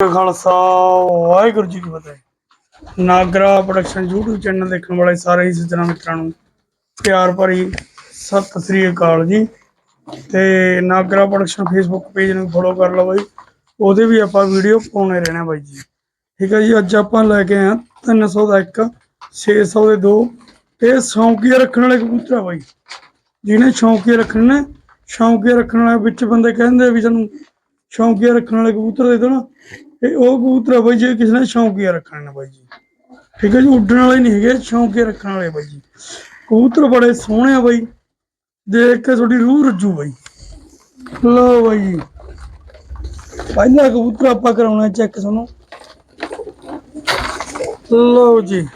ਖਾਲਸਾ, ਵਾਹਿਗੁਰੂ ਜੀ ਕੀ ਫਤਿਹ। Nagra production YouTube channel ਦੇਖਣ ਵਾਲੇ ਸਾਰੇ ਹੀ ਸੱਜਣਾ ਮਿੱਤਰਾਂ ਨੂੰ ਪਿਆਰ ਭਰੀ ਸਤਿ ਸ੍ਰੀ ਅਕਾਲ ਜੀ। ਤੇ ਨਾਗਰਾ ਪ੍ਰੋਡਕਸ਼ਨ ਫੇਸਬੁੱਕ ਪੇਜ ਨੂੰ ਫੋਲੋ ਕਰ ਲਓ ਬਾਈ। ਉਹਦੇ ਵੀ ਆਪਾਂ ਵੀਡੀਓ ਪਾਉਣੇ ਰਹਿਣਾ ਬਾਈ ਜੀ। ਠੀਕ ਹੈ ਜੀ, ਅੱਜ ਆਪਾਂ ਲੈ ਕੇ ਆਏ ਹਾਂ 300 ਦਾ ਇੱਕ 600 ਦੇ ਦੋ। ਇਹ ਸ਼ੌਂਕੀਆ ਰੱਖਣ ਵਾਲੇ ਕਬੂਤਰ ਆ ਬਾਈ। ਜਿਹਨੇ ਸ਼ੌਂਕੀਆ ਰੱਖਣ ਨੇ, ਸ਼ੌਂਕੀਆ ਰੱਖਣ ਵਾਲੇ ਵਿੱਚ ਬੰਦੇ ਕਹਿੰਦੇ ਆ ਵੀ ਸਾਨੂੰ ਸ਼ੌਂਕੀਆ ਰੱਖਣ ਵਾਲੇ ਕਬੂਤਰ ਦੇ ਦੋ ਨਾ। ਇਹ ਉਹ ਕਬੂਤਰ ਆ ਬਾਈ ਜੇ ਕਿਸੇ ਨੇ ਸ਼ੌਂਕੀਆ ਰੱਖਣੇ ਨੇ ਬਾਈ ਜੀ। ਠੀਕ ਹੈ ਜੀ, ਉੱਡਣ ਵਾਲੇ ਨਹੀਂ ਹੈਗੇ, ਸ਼ੌਂਕੀਆ ਰੱਖਣ ਵਾਲੇ ਬਾਈ ਜੀ। ਕਬੂਤਰ ਬੜੇ ਸੋਹਣੇ ਆ ਬਾਈ। ਦੇਖ ਕੇ ਤੁਹਾਡੀ ਰੂਹ ਰੱਜੂ ਬਾਈ। ਲਓ ਬਾਈ ਜੀ। ਪਹਿਲਾ ਕਬੂਤਰ ਆਪਾਂ ਕਰਾਉਣਾ, ਚੈੱਕ ਤੁਹਾਨੂੰ। ਲੋ ਜੀ।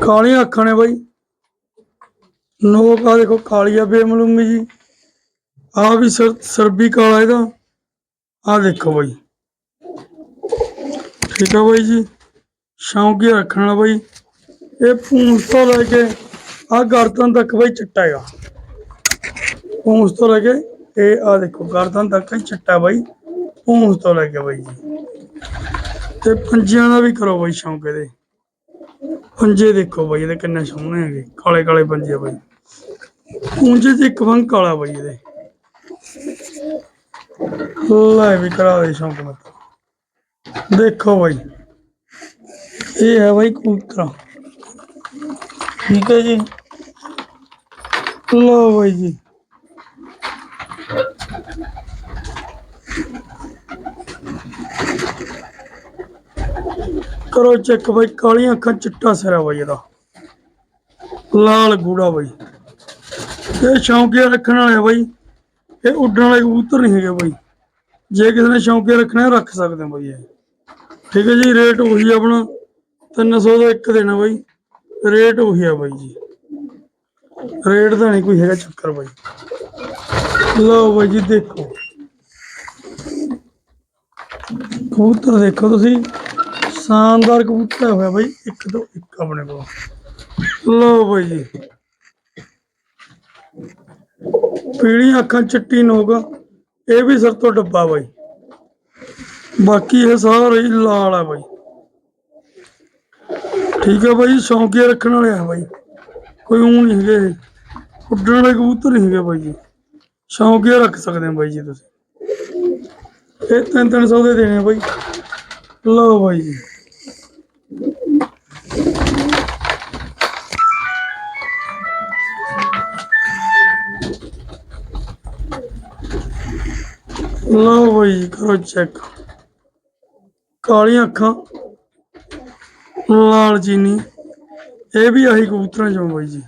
ਕਾਲੀਆਂ ਅੱਖਾਂ ਨੇ ਬਾਈ। ਨੋਕ ਆ ਦੇਖੋ ਕਾਲੀ ਆ ਬੇਮਲੂਮੀ ਜੀ। ਆ ਵੀ ਸਰ, ਸਰਬੀ ਕਾਲਾ ਇਹਦਾ। ਆ ਦੇਖੋ ਬਾਈ। ਠੀਕ ਆ ਬਾਈ ਜੀ। ਸ਼ੌਂਕੀ ਰੱਖਣਾ ਬਾਈ। ਇਹ ਪੂੰਛ ਤੋਂ ਲੈ ਕੇ ਆ ਗਰਦਨ ਤੱਕ ਬਾਈ ਚਿੱਟਾ ਹੈਗਾ। ਪੂੰਛ ਤੋਂ ਲੈ ਕੇ ਇਹ ਆ ਦੇਖੋ, ਗਰਦਨ ਤੱਕ ਹੀ ਚਿੱਟਾ ਬਾਈ। ਪੂੰਛ ਤੋਂ ਲੈ ਕੇ ਬਾਈ ਜੀ। ਤੇ ਪੰਜਿਆਂ ਦਾ ਵੀ ਕਰੋ ਬਾਈ ਸ਼ੌਂਕ ਇਹਦੇ। ਪੰਜੇ ਦੇਖੋ ਬਾਈ, ਇਹਦੇ ਕਿੰਨੇ ਸੋਹਣੇ ਹੈਗੇ। ਕਾਲੇ ਕਾਲੇ ਪੰਜੇ ਆ ਬਾਈ। ਪੂੰਝੇ 'ਚ ਇੱਕ ਵੰਗ ਕਾਲਾ ਬਾਈ ਇਹਦੇ। ਲੈ ਵੀ ਕਰਾ ਦੇ ਸ਼ੌਂਕ ਮਤ ਦੇਖੋ ਬਾਈ। ਇਹ ਹੈ ਬਾਈ ਕਬੂਤਰ। ਠੀਕ ਹੈ ਜੀ। ਲੋ ਬਾਈ ਜੀ। ਕਰੋ ਚੈੱਕ ਬਾਈ, ਕਾਲੀਆਂ ਅੱਖਾਂ ਚਿੱਟਾ ਸਿਰਾ ਬਾਈ ਇਹਦਾ। ਲਾਲ ਗੂੜਾ ਬਾਈ। ਇਹ ਸ਼ੌਂਕੀਆ ਰੱਖਣ ਵਾਲੇ ਆ ਬਾਈ। ਇਹ ਉੱਡਣ ਵਾਲੇ ਕਬੂਤਰ ਨਹੀਂ ਹੈਗੇ ਬਾਈ। ਜੇ ਕਿਸੇ ਨੇ ਸ਼ੌਂਕੀਆ ਰੱਖਣਾ ਰੱਖ ਸਕਦੇ ਹੋ ਬਾਈ ਇਹ। ਠੀਕ ਹੈ ਜੀ ਰੇਟ ਉਹੀ ਆ ਆਪਣਾ 300 ਦਾ ਇੱਕ ਦੇਣਾ ਬਾਈ। ਰੇਟ ਉਹੀ ਆ ਬਾਈ ਜੀ। ਰੇਟ ਦਾ ਨਹੀਂ ਕੋਈ ਹੈਗਾ ਚੱਕਰ ਬਾਈ। ਲਓ ਬਾਈ ਜੀ, ਦੇਖੋ। ਕਬੂਤਰ ਦੇਖੋ ਤੁਸੀਂ। ਸ਼ਾਨਦਾਰ ਕਬੂਤਰ ਹੋਇਆ ਬਾਈ, ਇੱਕ ਤੋਂ ਇੱਕ ਆਪਣੇ ਕੋਲ। ਲਓ ਬਾਈ ਜੀ। ਪੀਲੀਆਂ ਅੱਖਾਂ ਚਿੱਟੀ ਨੋਕ ਇਹ ਵੀ ਸਿਰ ਤੋਂ ਡੱਬਾ ਬਾਈ। ਬਾਕੀ ਇਹ ਸਾਰੇ ਲਾਲ ਆ ਬਾਈ। ਠੀਕ ਹੈ ਬਾਈ ਸ਼ੌਂਕੀਆ ਰੱਖਣ ਵਾਲੇ ਆ ਬਾਈ। ਕੋਈ ਉਹ ਨਹੀਂ ਹੈਗੇ ਇਹ। ਉੱਡਣ ਵਾਲੇ ਕਬੂਤਰ ਨਹੀਂ ਹੈਗੇ ਬਾਈ ਜੀ। ਸ਼ੌਂਕੀਆ ਰੱਖ ਸਕਦੇ ਆ ਬਾਈ ਜੀ ਤੁਸੀਂ। ਇਹ ਤਿੰਨ ਤਿੰਨ ਸੌ ਦੇ ਦੇਣੇ ਬਾਈ। ਲਓ ਬਾਈ ਜੀ। ਲਓ ਬਾਈ ਜੀ, ਕਰੋ ਚੈੱਕ ਕਾਲੀਆਂ ਅੱਖਾਂ ਲਾਲ ਚੀਨੀ। ਇਹ ਵੀ ਆਹੀ ਕਬੂਤਰਾਂ ਚੋਂ ਬਾਈ ਜੀ।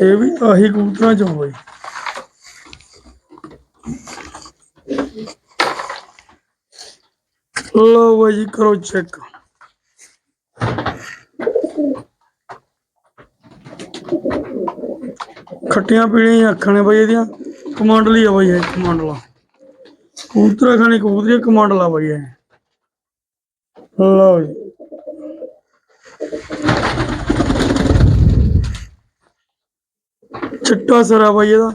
ਇਹ ਵੀ ਆਹੀ ਕਬੂਤਰਾਂ ਚੋਂ ਬਾਈ। ਲਓ ਬਾਈ ਜੀ ਕਰੋ ਚੈੱਕ ਖੱਟੀਆਂ ਪੀਲੀਆਂ ਅੱਖਾਂ ਨੇ ਬਾਈ ਇਹਦੀਆਂ। ਕਮਾਂਡਲੀ ਆ ਬਾਈ ਇਹ, ਕਮਾਂਡਲਾ। ਕਬੂਤਰ ਖਾਣੇ ਕਬੂਤਰੀ, ਕਮਾਂਡਲਾ ਬਾਈ ਇਹ। ਲਓ ਜੀ। ਚਿੱਟਾ ਸਰਾ ਬਾਈ ਇਹਦਾ।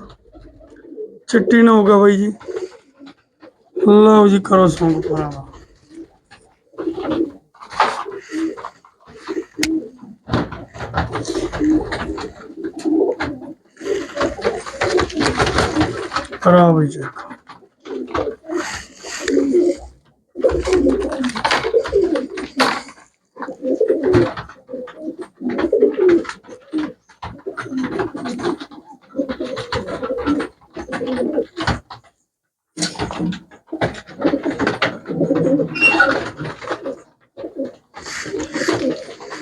ਚਿੱਟੀ ਨਾ ਹੋਗਾ ਬਾਈ ਜੀ। ਲਓ ਜੀ, ਕਰੋ ਸੌਂਗ ਪਰਾਵਾ ਕਰਾ ਬਾਈ ਚੈੱਕ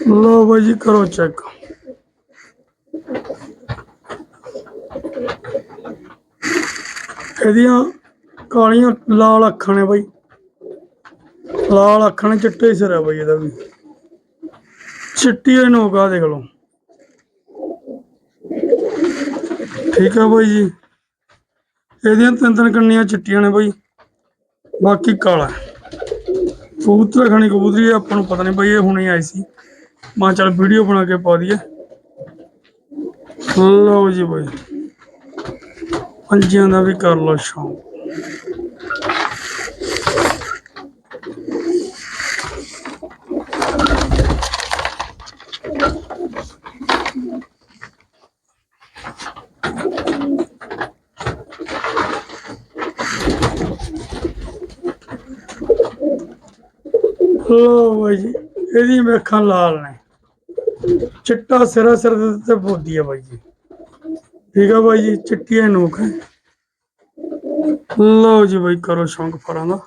ਲਓ ਬਾਈ ਜੀ ਕਰੋ ਚੈੱਕ ਇਹਦੀਆਂ ਕਾਲੀਆਂ ਲਾਲ ਅੱਖਾਂ ਨੇ ਬਾਈ। ਲਾਲ ਅੱਖਾਂ ਨੇ ਚਿੱਟੇ ਸਿਰ ਆ ਬਾਈ ਇਹਦਾ ਵੀ। ਚਿੱਟੀ ਇਹ ਨੋਕਾ ਦੇਖ ਲਓ। ਠੀਕ ਆ ਬਾਈ ਜੀ। ਇਹਦੀਆਂ ਤਿੰਨ ਤਿੰਨ ਕੰਨੀਆਂ ਚਿੱਟੀਆਂ ਨੇ ਬਾਈ। ਬਾਕੀ ਕਾਲਾ। ਕਬੂਤਰ ਖਾਣੀ ਕਬੂਤਰੀ ਆਪਾਂ ਨੂੰ ਪਤਾ ਨਹੀਂ ਬਈ ਇਹ ਹੁਣੇ ਆਈ ਸੀ। ਮਾਂ ਚੱਲ ਵੀਡੀਓ ਬਣਾ ਕੇ ਪਾ ਦਈਏ। ਲਓ ਜੀ ਬਈ। ਪੰਜਿਆਂ ਦਾ ਵੀ ਕਰ ਲਓ ਸ਼ੌਂਕ। ਲਓ ਬਾਈ ਜੀ ਇਹਦੀ ਵੇਖਾਂ ਲਾਲ ਨੇ। ਚਿੱਟਾ ਸਿਰਾ ਸਿਰ ਦੇ ਉੱਤੇ ਬੋਦੀ ਆ ਬਾਈ ਜੀ। ਠੀਕ ਆ ਬਾਈ ਜੀ ਚਿੱਟੀਆਂ ਨੋਕ ਹੈ ਲਓ ਜੀ ਬਾਈ, ਕਰੋ ਸ਼ੌਂਕ ਫਰਾਂ ਦਾ।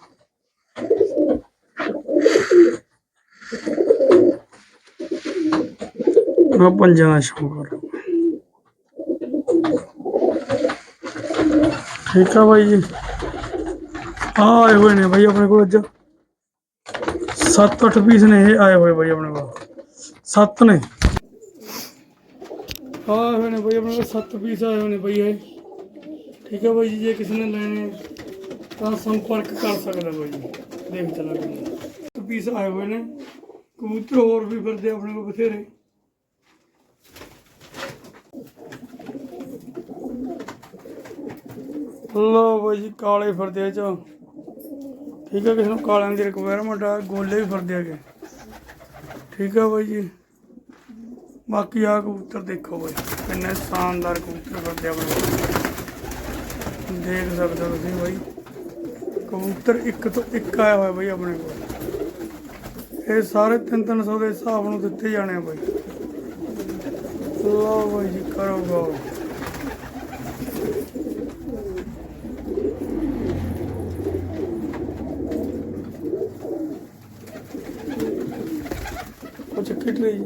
ਆ ਪੰਜਾਂ ਦਾ ਸ਼ੌਂਕ ਕਰੋ ਠੀਕ ਆ ਬਾਈ ਜੀ। ਆਏ ਹੋਏ ਨੇ ਬਾਈ ਆਪਣੇ ਕੋਲ ਅੱਜ। ਸੱਤ ਅੱਠ ਪੀਸ ਨੇ ਇਹ ਆਏ ਹੋਏ ਬਾਈ ਆਪਣੇ ਕੋਲ। ਸੱਤ ਨੇ। ਆਏ ਹੋਏ ਨੇ ਬਾਈ ਆਪਣੇ ਕੋਲ ਸੱਤ ਪੀਸ ਆਏ ਹੋਏ ਨੇ ਬਾਈ ਇਹ। ਠੀਕ ਹੈ ਬਾਈ ਜੀ, ਜੇ ਕਿਸੇ ਨੇ ਲੈਣੇ ਤਾਂ ਸੰਪਰਕ ਕਰ ਸਕਦਾ ਬਾਈ ਜੀ। ਦੇਖ ਚਲਾ ਸੱਤ ਪੀਸ ਆਏ ਹੋਏ ਨੇ। ਕਬੂਤਰ ਹੋਰ ਵੀ ਫਿਰਦੇ ਆਪਣੇ ਕੋਲ ਬਥੇਰੇ। ਲੋ ਬਾਈ ਜੀ, ਕਾਲੇ ਫਿਰਦੇ ਆ ਚ। ਠੀਕ ਹੈ, ਕਿਸੇ ਨੂੰ ਕਾਲਿਆਂ ਦੀ ਰਿਕੁਆਇਰਮੈਂਟ ਆ, ਗੋਲੇ ਵੀ ਫਿਰਦੇ ਹੈਗੇ। ਠੀਕ ਹੈ ਬਾਈ ਜੀ। ਬਾਕੀ ਆ ਕਬੂਤਰ ਦੇਖੋ ਬਾਈ, ਕਿੰਨੇ ਸ਼ਾਨਦਾਰ ਕਬੂਤਰ ਫਿਰਦੇ ਆ ਦੇਖ ਸਕਦੇ ਹੋ ਤੁਸੀਂ ਬਾਈ, ਕਬੂਤਰ ਇੱਕ ਤੋਂ ਇੱਕ ਆਇਆ ਹੋਇਆ ਬਾਈ ਆਪਣੇ ਕੋਲ। ਇਹ ਸਾਰੇ 3-300 ਦੇ ਹਿਸਾਬ ਨੂੰ ਦਿੱਤੇ ਜਾਣੇ ਆ ਬਾਈ। ਲਓ ਬਾਈ ਜੀ, ਕਰੋ ਗੋ ਕੁਝ ਕਿਟ ਲਈ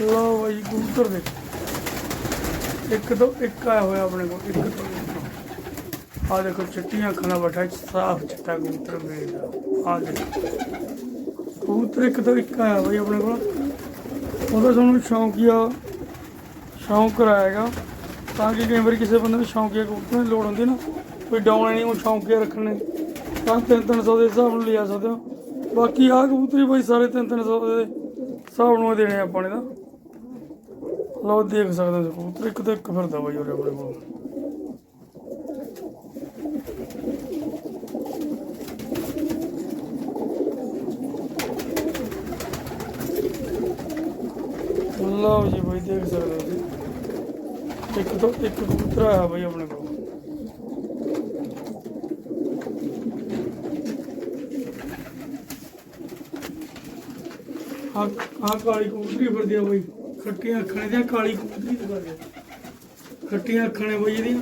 ਲਓ ਬਾਈ ਕਬੂਤਰ ਦੇਖੋ ਇੱਕ ਤੋਂ ਇੱਕ ਆਇਆ ਹੋਇਆ ਆਪਣੇ ਕੋਲ, ਇੱਕ ਤੋਂ ਇੱਕ। ਆ ਦੇਖੋ, ਚਿੱਟੀਆਂ ਅੱਖਾਂ ਬੈਠਾ ਸਾਫ਼ ਚਿੱਟਾ ਕਬੂਤਰ ਵੇਖਦਾ ਆ ਦੇਖੋ। ਕਬੂਤਰ ਇੱਕ ਤੋਂ ਇੱਕ ਆਇਆ ਬਾਈ ਆਪਣੇ ਕੋਲ। ਉਹਦਾ ਤੁਹਾਨੂੰ ਸ਼ੌਂਕੀਆ, ਸ਼ੌਂਕ ਕਰਾਏਗਾ। ਤਾਂ ਕਿ ਕਈ ਵਾਰੀ ਕਿਸੇ ਬੰਦੇ ਨੂੰ ਸ਼ੌਂਕੀਆ ਕਬੂਤਰਾਂ ਦੀ ਲੋੜ ਹੁੰਦੀ ਨਾ, ਕੋਈ ਡਾਉਣ ਨਹੀਂ ਉਹ ਸ਼ੌਂਕੀਆ ਰੱਖਣੇ। ਤਾਂ ਤਿੰਨ ਤਿੰਨ ਸੌ ਦੇ ਹਿਸਾਬ ਨਾਲ ਲਿਆ ਸਕਦੇ ਹੋ। ਬਾਕੀ ਆਹ ਕਬੂਤਰੀ ਬਾਈ ਸਾਰੇ ਤਿੰਨ ਤਿੰਨ ਸੌ ਦੇ ਹਿਸਾਬ ਨੂੰ ਦੇਣੇ ਆਪਾਂ ਨੇ ਤਾਂ। ਲਓ ਦੇਖ ਸਕਦੇ ਹੋ ਕਬੂਤਰ ਇੱਕ ਤੋਂ ਇੱਕ ਫਿਰਦਾ ਬਾਈ ਉਰੇ ਆਪਣੇ ਕੋਲ। ਲਓ ਜੀ ਬਾਈ, ਦੇਖ ਸਕਦੇ ਹੋ ਤੁਸੀਂ। ਇੱਕ ਤੋਂ ਇੱਕ ਕਬੂਤਰ ਆਇਆ ਬਾਈ ਆਪਣੇ ਕੋਲ। ਆ ਆ ਕਾਲੀ ਕਬੂਤਰੀ ਫਿਰਦੀ ਆ ਬਾਈ। ਖੱਟੀਆਂ ਅੱਖਾਂ ਦੀਆਂ, ਕਾਲੀ ਕਬੂਤਰੀ ਦੀ ਫਿਰਦੀ ਖੱਟੀਆਂ ਅੱਖਾਂ ਨੇ ਬਾਈ ਇਹਦੀਆਂ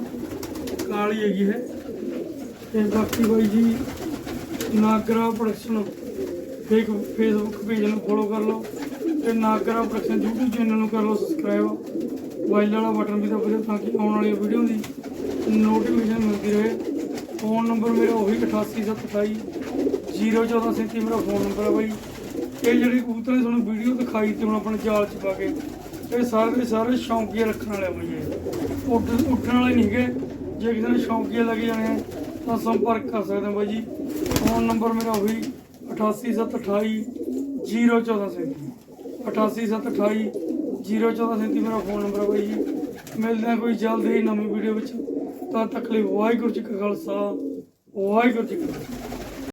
ਕਾਲੀ ਹੈਗੀ ਹੈ। ਤੇ ਬਾਕੀ ਬਾਈ ਜੀ, Nagra production fake Facebook page ਨੂੰ ਫੋਲੋ ਕਰ ਲਓ। ਤੇ ਨਾਗਰਾ ਪ੍ਰੋਡਕਸ਼ਨ YouTube ਚੈਨਲ ਨੂੰ ਕਰ ਲਓ ਸਬਸਕ੍ਰਾਈਬ ਵਾਈਲ ਵਾਲਾ ਬਟਨ ਵੀ ਦਬਾ ਦਿਓ ਤਾਂ ਕਿ ਆਉਣ ਵਾਲੀ ਵੀਡੀਓ ਦੀ ਨੋਟੀਫਿਕੇਸ਼ਨ ਮਿਲਦੀ ਰਹੇ। ਫੋਨ ਨੰਬਰ ਮੇਰਾ ਉਹੀ 88728 01437 ਮੇਰਾ ਫੋਨ ਨੰਬਰ ਹੈ ਬਾਈ। ਇਹ ਜਿਹੜੇ ਕਬੂਤਰ ਨੇ ਤੁਹਾਨੂੰ ਵੀਡੀਓ ਦਿਖਾਈ ਤੇ ਹੁਣ ਆਪਣੇ ਜਾਲ ਚ ਪਾ ਕੇ ਇਹ ਸਾਰੇ ਸਾਰੇ ਸ਼ੌਂਕੀਆ ਰੱਖਣ ਵਾਲੇ ਬਈ ਇਹ। ਉੱਠ ਉੱਠਣ ਵਾਲੇ ਨਹੀਂ ਗੇ। ਜੇ ਕਿਸੇ ਨੂੰ ਸ਼ੌਂਕੀਆ ਲੱਗ ਜਾਣੇ ਤਾਂ ਸੰਪਰਕ ਕਰ ਸਕਦੇ ਹੋ ਬਾਈ ਜੀ। ਫੋਨ ਨੰਬਰ ਮੇਰਾ ਉਹੀ 88728 01437 88728 01437 ਮੇਰਾ ਫੋਨ ਨੰਬਰ ਹੈ ਬਾਈ ਜੀ। ਮਿਲਦੇ ਹਾਂ ਕੋਈ ਜਲਦ ਹੀ ਨਵੀਂ ਵੀਡੀਓ ਵਿੱਚ। ਤਦ ਤੱਕ ਲਈ ਵਾਹਿਗੁਰੂ ਜੀ ਕਾ ਖਾਲਸਾ। ਵਾਹਿਗੁਰੂ ਜੀ ਕੀ ਫਤਿਹ।